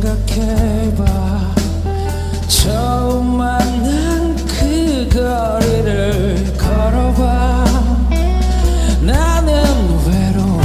생각해봐.